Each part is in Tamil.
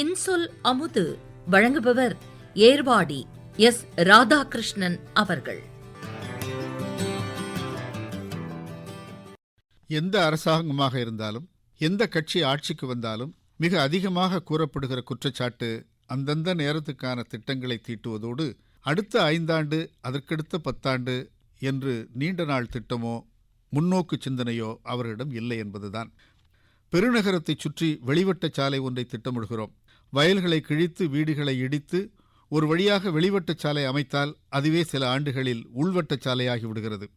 இன்சொல் அமுது வழங்குபவர் ஏர்வாடி எஸ் ராதாகிருஷ்ணன் அவர்கள். எந்த அரசாங்கமாக இருந்தாலும் எந்த கட்சி ஆட்சிக்கு வந்தாலும் மிக அதிகமாக கூறப்படுகிற குற்றச்சாட்டு அந்தந்த நேரத்துக்கான திட்டங்களை தீட்டுவதோடு அடுத்த ஐந்தாண்டு அதற்கடுத்த பத்தாண்டு என்று நீண்ட நாள் திட்டமோ முன்னோக்கு சிந்தனையோ அவரிடம் இல்லை என்பதுதான். பெருநகரத்தைச் சுற்றி வெளிவட்ட சாலை ஒன்றை திட்டமிடுகிறோம். வயல்களை கிழித்து வீடுகளை இடித்து ஒரு வழியாக வெளிவட்ட சாலை அமைத்தால் அதுவே சில ஆண்டுகளில் உள்வட்ட சாலையாகி விடுகிறது.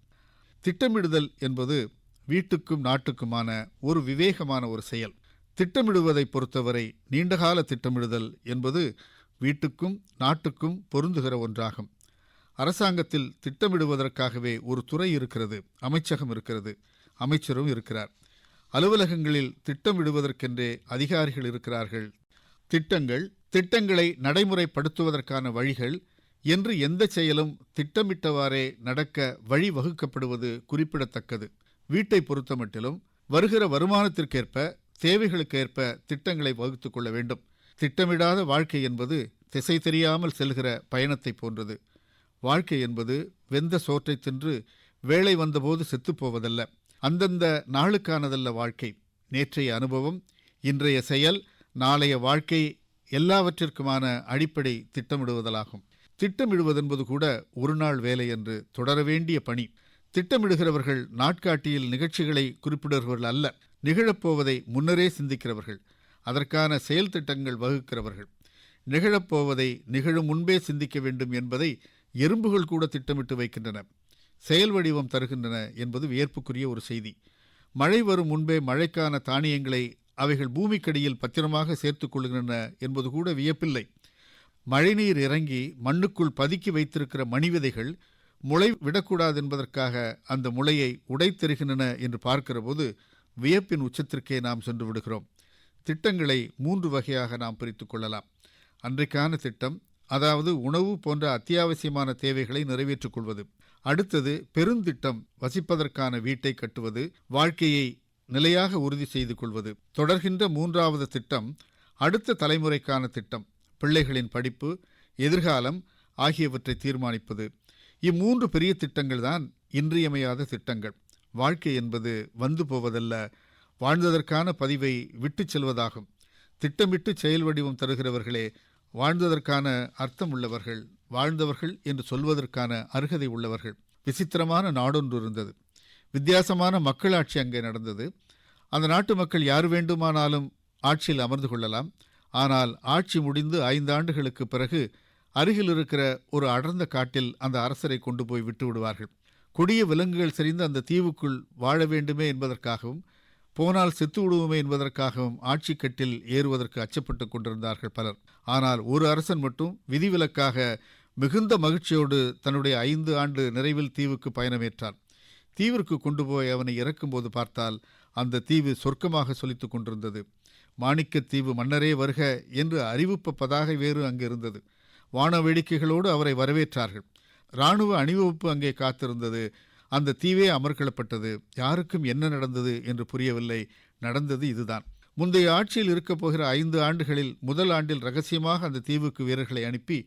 திட்டமிடுதல் என்பது வீட்டுக்கும் நாட்டுக்குமான ஒரு விவேகமான ஒரு செயல். திட்டமிடுவதை பொறுத்தவரை நீண்டகால திட்டமிடுதல் என்பது வீட்டுக்கும் நாட்டுக்கும் பொருந்துகிற ஒன்றாகும். அரசாங்கத்தில் திட்டமிடுவதற்காகவே ஒரு துறை இருக்கிறது அமைச்சகம் இருக்கிறது அமைச்சரும் இருக்கிறார். அலுவலகங்களில் திட்டமிடுவதற்கென்றே அதிகாரிகள் இருக்கிறார்கள் திட்டங்கள் திட்டங்களை நடைமுறைப்படுத்துவதற்கான வழிகள் என்று எந்த செயலும் திட்டமிட்டவாறே நடக்க வழி வகுக்கப்படுவது குறிப்பிடத்தக்கது. வீட்டை பொறுத்தமட்டிலும் வருகிற வருமானத்திற்கேற்ப தேவைகளுக்கேற்ப திட்டங்களை வகுத்து கொள்ள வேண்டும். திட்டமிடாத வாழ்க்கை என்பது திசை தெரியாமல் செல்கிற பயணத்தை போன்றது. வாழ்க்கை என்பது வெந்த சோற்றை தின்று வேலை வந்தபோது செத்துப்போவதல்ல அந்தந்த நாளுக்கானதல்ல வாழ்க்கை. நேற்றைய அனுபவம் இன்றைய செயல் நாளைய வாழ்க்கை எல்லாவற்றிற்குமான அடிப்படை திட்டமிடுவதலாகும். திட்டமிடுவதென்பது கூட ஒரு நாள் வேலை என்று தொடர வேண்டிய பணி. திட்டமிடுகிறவர்கள் நாட்காட்டியில் நிகழ்ச்சிகளை குறிப்பிடுகிறவர்கள் அல்ல நிகழப்போவதை முன்னரே சிந்திக்கிறவர்கள் அதற்கான செயல் திட்டங்கள் வகுக்கிறவர்கள். நிகழப்போவதை நிகழும் முன்பே சிந்திக்க வேண்டும் என்பதை எறும்புகள் கூட திட்டமிட்டு வைக்கின்றன. செயல் வடிவம் தருகின்றன என்பது வியப்புக்குரிய ஒரு செய்தி. மழை வரும் முன்பே மழைக்கான தானியங்களை அவைகள் பூமிக்கடியில் பத்திரமாக சேர்த்து கொள்கின்றன என்பது கூட வியப்பில்லை. மழைநீர் இறங்கி மண்ணுக்குள் பதுக்கி வைத்திருக்கிற மணிவிதைகள் முளை விடக்கூடாது என்பதற்காக அந்த முளையை உடைத்தெறுகின்றன என்று பார்க்கிறபோது வியப்பின் உச்சத்திற்கே நாம் சென்று விடுகிறோம். திட்டங்களை மூன்று வகையாக நாம் பிரித்து கொள்ளலாம். அன்றைக்கான திட்டம் அதாவது உணவு போன்ற அத்தியாவசியமான தேவைகளை நிறைவேற்றிக் கொள்வது. அடுத்தது பெருந்திட்டம் வசிப்பதற்கான வீட்டை கட்டுவது வாழ்க்கையை நிலையாக உறுதி செய்து கொள்வது. தொடர்கின்ற மூன்றாவது திட்டம் அடுத்த தலைமுறைக்கான திட்டம் பிள்ளைகளின் படிப்பு எதிர்காலம் ஆகியவற்றை தீர்மானிப்பது. இம்மூன்று பெரிய திட்டங்கள் தான் இன்றியமையாத திட்டங்கள். வாழ்க்கை என்பது வந்து போவதல்ல வாழ்ந்ததற்கான பதிவை விட்டுச் செல்வதாகும். திட்டமிட்டு செயல் வடிவம் தருகிறவர்களே வாழ்ந்ததற்கான அர்த்தம் உள்ளவர்கள் வாழ்ந்தவர்கள் என்று சொல்வதற்கான அருகதை உள்ளவர்கள். விசித்திரமான நாடொன்று இருந்தது. வித்தியாசமான மக்களாட்சி அங்கே நடந்தது. அந்த நாட்டு மக்கள் யார் வேண்டுமானாலும் ஆட்சியில் அமர்ந்து கொள்ளலாம். ஆனால் ஆட்சி முடிந்து ஐந்து ஆண்டுகளுக்கு பிறகு அருகில் இருக்கிற ஒரு அடர்ந்த காட்டில் அந்த அரசரை கொண்டு போய் விட்டு விடுவார்கள். கொடிய விலங்குகள் செறிந்து அந்த தீவுக்குள் வாழ வேண்டுமே என்பதற்காகவும் போனால் செத்து விடுவோமே என்பதற்காகவும் ஆட்சி கட்டில் ஏறுவதற்கு அச்சப்பட்டு கொண்டிருந்தார்கள் பலர். ஆனால் ஒரு அரசன் மட்டும் விதிவிலக்காக மிகுந்த மகிழ்ச்சியோடு தன்னுடைய ஐந்து ஆண்டு நிறைவில் தீவுக்கு பயணமேற்றார் தீவிற்கு கொண்டு போய் அவனை இறக்கும்போது பார்த்தால் அந்த தீவு சொர்க்கமாக சொலித்து கொண்டிருந்தது. மாணிக்கத்தீவு மன்னரே வருக என்று அறிவிப்பு பதாகை வேறு அங்கு இருந்தது. வான வேடிக்கைகளோடு அவரை வரவேற்றார்கள். இராணுவ அணிவகுப்பு அங்கே காத்திருந்தது. அந்த தீவே அமர்க்களப்பட்டது யாருக்கும் என்ன நடந்தது என்று புரியவில்லை. நடந்தது இதுதான். முந்தைய ஆட்சியில் இருக்கப் போகிற ஐந்து ஆண்டுகளில் முதல் ஆண்டில் ரகசியமாக அந்த தீவுக்கு வீரர்களை அனுப்பி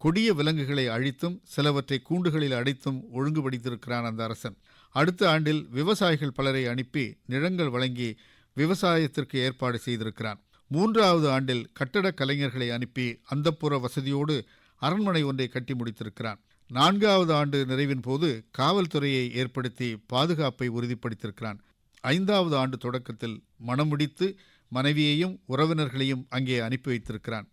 கொடிய விலங்குகளை அழித்தும் சிலவற்றை கூண்டுகளில் அடைத்தும் ஒழுங்குபடுத்தியிருக்கிறான் அந்த அரசன். அடுத்த ஆண்டில் விவசாயிகள் பலரை அனுப்பி நிலங்கள் வழங்கி விவசாயத்திற்கு ஏற்பாடு செய்திருக்கிறான் மூன்றாவது ஆண்டில் கட்டடக் கலைஞர்களை அனுப்பி அந்தப்புற வசதியோடு அரண்மனை ஒன்றை கட்டி முடித்திருக்கிறான் நான்காவது ஆண்டு நிறைவின் போது காவல்துறையை ஏற்படுத்தி பாதுகாப்பை உறுதிப்படுத்தியிருக்கிறான் ஐந்தாவது ஆண்டு தொடக்கத்தில் மணமுடித்து மனைவியையும் உறவினர்களையும் அங்கே அனுப்பி வைத்திருக்கிறான்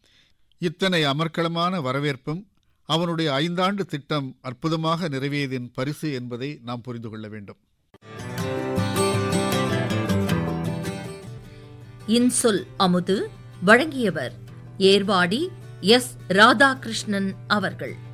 இத்தனை அமர்க்களமான வரவேற்பும் அவனுடைய ஐந்தாண்டு திட்டம் அற்புதமாக நிறைவேறியதின் பரிசு என்பதை நாம் புரிந்து கொள்ள வேண்டும். இன்சொல் அமுது வழங்கியவர் ஏர்வாடி எஸ். ராதாகிருஷ்ணன் அவர்கள்.